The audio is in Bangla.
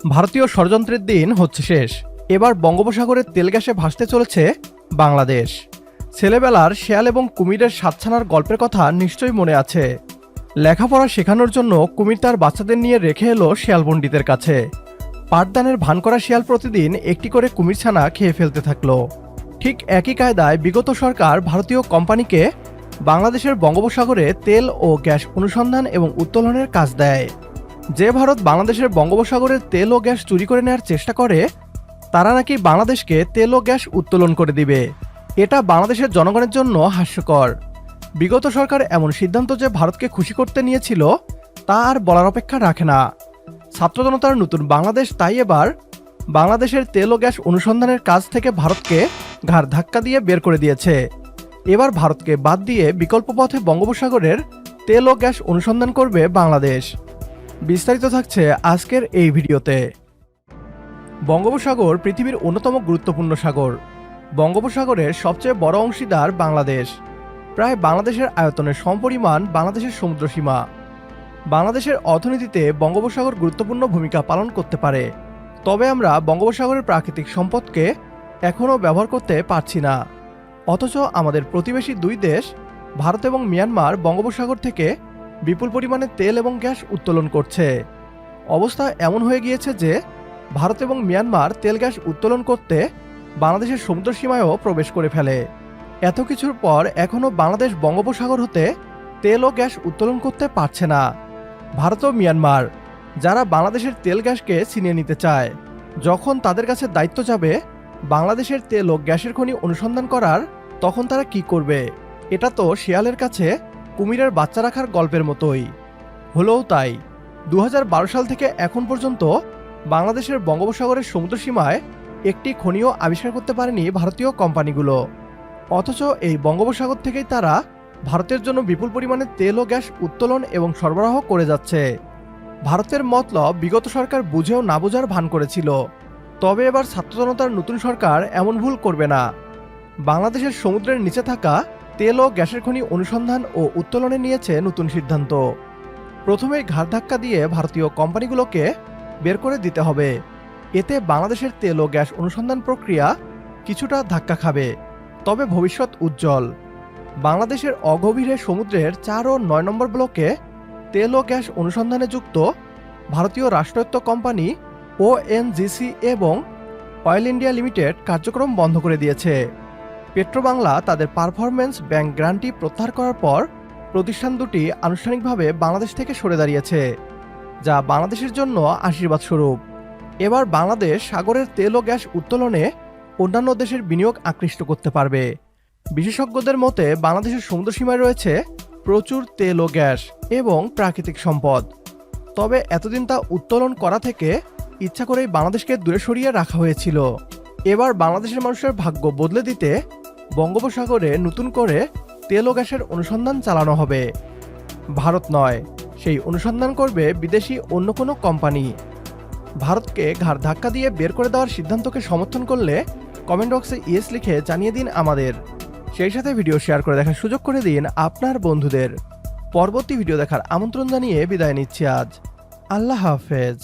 ভারতীয় ষড়যন্ত্রের দিন হচ্ছে শেষ। এবার বঙ্গোপসাগরের তেল গ্যাসে ভাসতে চলেছে বাংলাদেশ। ছেলেবেলার শেয়াল এবং কুমিরের সাতছানার গল্পের কথা নিশ্চয়ই মনে আছে। লেখাপড়া শেখানোর জন্য কুমির তার বাচ্চাদের নিয়ে রেখে এলো শিয়াল পণ্ডিতের কাছে। পাঠদানের ভান করা শিয়াল প্রতিদিন একটি করে কুমির ছানা খেয়ে ফেলতে থাকল। ঠিক একই কায়দায় বিগত সরকার ভারতীয় কোম্পানিকে বাংলাদেশের বঙ্গোপসাগরে তেল ও গ্যাস অনুসন্ধান এবং উত্তোলনের কাজ দেয়। যে ভারত বাংলাদেশের বঙ্গোপসাগরের তেল ও গ্যাস চুরি করে নেওয়ার চেষ্টা করে, তারা নাকি বাংলাদেশকে তেল ও গ্যাস উত্তোলন করে দিবে। এটা বাংলাদেশের জনগণের জন্য হাস্যকর। বিগত সরকার এমন সিদ্ধান্ত যে ভারতকে খুশি করতে নিয়েছিল, তা আর বলার অপেক্ষা রাখে না। ছাত্র জনতার নতুন বাংলাদেশ, তাই এবার বাংলাদেশের তেল ও গ্যাস অনুসন্ধানের কাজ থেকে ভারতকে ঘাড় ধাক্কা দিয়ে বের করে দিয়েছে। এবার ভারতকে বাদ দিয়ে বিকল্প পথে বঙ্গোপসাগরের তেল ও গ্যাস অনুসন্ধান করবে বাংলাদেশ। বিস্তারিত থাকছে আজকের এই ভিডিওতে। বঙ্গোপসাগর পৃথিবীর অন্যতম গুরুত্বপূর্ণ সাগর। বঙ্গোপসাগরের সবচেয়ে বড় অংশীদার বাংলাদেশ। প্রায় বাংলাদেশের আয়তনের সমপরিমাণ বাংলাদেশের সমুদ্রসীমা বাংলাদেশের অর্থনীতিতে বঙ্গোপসাগর গুরুত্বপূর্ণ ভূমিকা পালন করতে পারে। তবে আমরা বঙ্গোপসাগরের প্রাকৃতিক সম্পদকে এখনও ব্যবহার করতে পারছি না। অথচ আমাদের প্রতিবেশী দুই দেশ, ভারত এবং মিয়ানমার বঙ্গোপসাগর থেকে বিপুল পরিমাণে তেল এবং গ্যাস উত্তোলন করছে। অবস্থা এমন হয়ে গিয়েছে যে, ভারত এবং মিয়ানমার তেল গ্যাস উত্তোলন করতে বাংলাদেশের সমুদ্র সীমায়ও প্রবেশ করে ফেলে। এত কিছুর পর এখনও বাংলাদেশ বঙ্গোপসাগর হতে তেল ও গ্যাস উত্তোলন করতে পারছে না। ভারত ও মিয়ানমার, যারা বাংলাদেশের তেল গ্যাসকে ছিনিয়ে নিতে চায়, যখন তাদের কাছে দায়িত্ব যাবে বাংলাদেশের তেল ও গ্যাসের খনি অনুসন্ধান করার, তখন তারা কি করবে? এটা তো শিয়ালের কাছে কুমিরের বাচ্চা রাখার গল্পের মতোই। হলেও তাই দু হাজার বারো সাল থেকে এখন পর্যন্ত বাংলাদেশের বঙ্গোপসাগরের সমুদ্র সীমায় একটি খনিও আবিষ্কার করতে পারেনি ভারতীয় কোম্পানিগুলো। অথচ এই বঙ্গোপসাগর থেকেই তারা ভারতের জন্য বিপুল পরিমাণে তেল ও গ্যাস উত্তোলন এবং সরবরাহ করে যাচ্ছে। ভারতের মতলব বিগত সরকার বুঝেও না বোঝার ভান করেছিল। তবে এবার ছাত্র জনতার নতুন সরকার এমন ভুল করবে না। বাংলাদেশের সমুদ্রের নিচে থাকা তেল ও গ্যাসের খনি অনুসন্ধান ও উত্তোলনে নিয়েছে নতুন সিদ্ধান্ত। প্রথমে ঘাড় ধাক্কা দিয়ে ভারতীয় কোম্পানিগুলোকে বের করে দিতে হবে। এতে বাংলাদেশের তেল ও গ্যাস অনুসন্ধান প্রক্রিয়া কিছুটা ধাক্কা খাবে, তবে ভবিষ্যৎ উজ্জ্বল। বাংলাদেশের অগভীরে সমুদ্রের চার ও নয় নম্বর ব্লকে তেল ও গ্যাস অনুসন্ধানে যুক্ত ভারতীয় রাষ্ট্রায়ত্ত কোম্পানি ওএনজিসি এবং অয়েল ইন্ডিয়া লিমিটেড কার্যক্রম বন্ধ করে দিয়েছে। পেট্রোবাংলা তাদের পারফরম্যান্স ব্যাংক গ্রান্টটি প্রত্যাহার করার পর প্রতিষ্ঠান দুটি আনুষ্ঠানিকভাবে বাংলাদেশ থেকে সরে দাঁড়িয়েছে, যা বাংলাদেশের জন্য আশীর্বাদ স্বরূপ। এবার বাংলাদেশ সাগরের তেল ও গ্যাস উত্তোলনে অন্যান্য দেশের বিনিয়োগ আকৃষ্ট করতে পারবে। বিশেষজ্ঞদের মতে, বাংলাদেশের সমুদ্র সীমায় রয়েছে প্রচুর তেল ও গ্যাস এবং প্রাকৃতিক সম্পদ। তবে এতদিন তা উত্তোলন করা থেকে ইচ্ছা করেই বাংলাদেশকে দূরে সরিয়ে রাখা হয়েছিল। এবার বাংলাদেশের মানুষের ভাগ্য বদলে দিতে বঙ্গোপসাগরে নতুন করে তেল ও গ্যাসের অনুসন্ধান চালানো হবে। ভারত নয়, সেই অনুসন্ধান করবে বিদেশি অন্য কোনো কোম্পানি। ভারতকে ঘাড় ধাক্কা দিয়ে বের করে দেওয়ার সিদ্ধান্তকে সমর্থন করলে কমেন্ট বক্সে ইয়েস লিখে জানিয়ে দিন আমাদের। সেই সাথে ভিডিও শেয়ার করে দেখার সুযোগ করে দিন আপনার বন্ধুদের। পরবর্তী ভিডিও দেখার আমন্ত্রণ জানিয়ে বিদায় নিচ্ছি আজ। আল্লাহ হাফেজ।